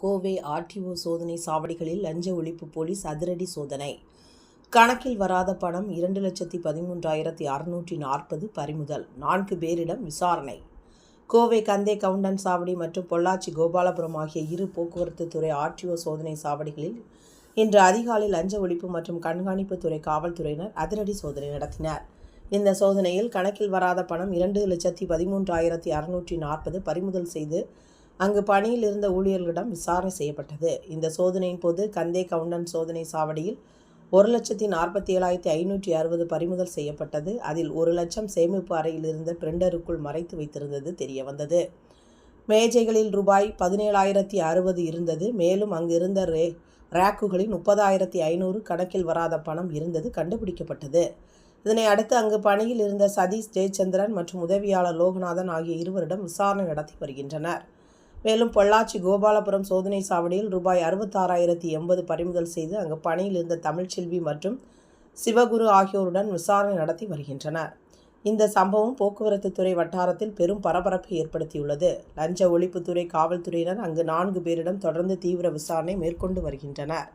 Kovai RTO சோதனை சாவடிகளில் லஞ்ச ஒழிப்பு போலீஸ் அதிரடி சோதனை. கணக்கில் வராத பணம் இரண்டு லட்சத்தி பதிமூன்றாயிரத்தி அறுநூற்றி நாற்பது பறிமுதல். நான்கு பேரிடம் விசாரணை. கோவை கந்தே கவுண்டன் சாவடி மற்றும் பொள்ளாச்சி கோபாலபுரம் ஆகிய இரு போக்குவரத்து துறை ஆர்டிஓ சோதனை சாவடிகளில் இன்று அதிகாலை லஞ்ச ஒழிப்பு மற்றும் கண்காணிப்பு துறை காவல்துறையினர் அதிரடி சோதனை நடத்தினர். இந்த சோதனையில் கணக்கில் வராத பணம் இரண்டு லட்சத்தி பதிமூன்றாயிரத்தி அறுநூற்றி நாற்பது பறிமுதல் செய்து அங்கு பணியில் இருந்த ஊழியர்களிடம் விசாரணை செய்யப்பட்டது. இந்த சோதனையின் போது கந்தே கவுண்டன் சோதனை சாவடியில் ஒரு லட்சத்தி நாற்பத்தி ஏழாயிரத்தி ஐநூற்றி அறுபது பறிமுதல் செய்யப்பட்டது. அதில் ஒரு லட்சம் சேமிப்பு அறையில் இருந்த பிரிண்டருக்குள் மறைத்து வைத்திருந்தது தெரிய வந்தது மேஜைகளில் ரூபாய் பதினேழாயிரத்தி அறுபது இருந்தது. மேலும் அங்கிருந்த ரே ரேக்குகளில் முப்பதாயிரத்தி ஐநூறு கணக்கில் வராத பணம் இருந்தது கண்டுபிடிக்கப்பட்டது. இதனை அடுத்து அங்கு பணியில் இருந்த சதீஷ் ஜெயச்சந்திரன் மற்றும் உதவியாளர் லோகநாதன் ஆகிய இருவரிடம் விசாரணை நடத்தி வருகின்றனர். மேலும் பொள்ளாச்சி கோபாலபுரம் சோதனை சாவடியில் ரூபாய் அறுபத்தாறாயிரத்தி எண்பது பறிமுதல் செய்து அங்கு பணியில் இருந்த தமிழ்ச்செல்வி மற்றும் சிவகுரு ஆகியோருடன் விசாரணை நடத்தி வருகின்றனர். இந்த சம்பவம் போக்குவரத்து துறை வட்டாரத்தில் பெரும் பரபரப்பை ஏற்படுத்தியுள்ளது. லஞ்ச ஒழிப்புத்துறை காவல்துறையினர் அங்கு நான்கு பேரிடம் தொடர்ந்து தீவிர விசாரணை மேற்கொண்டு வருகின்றனர்.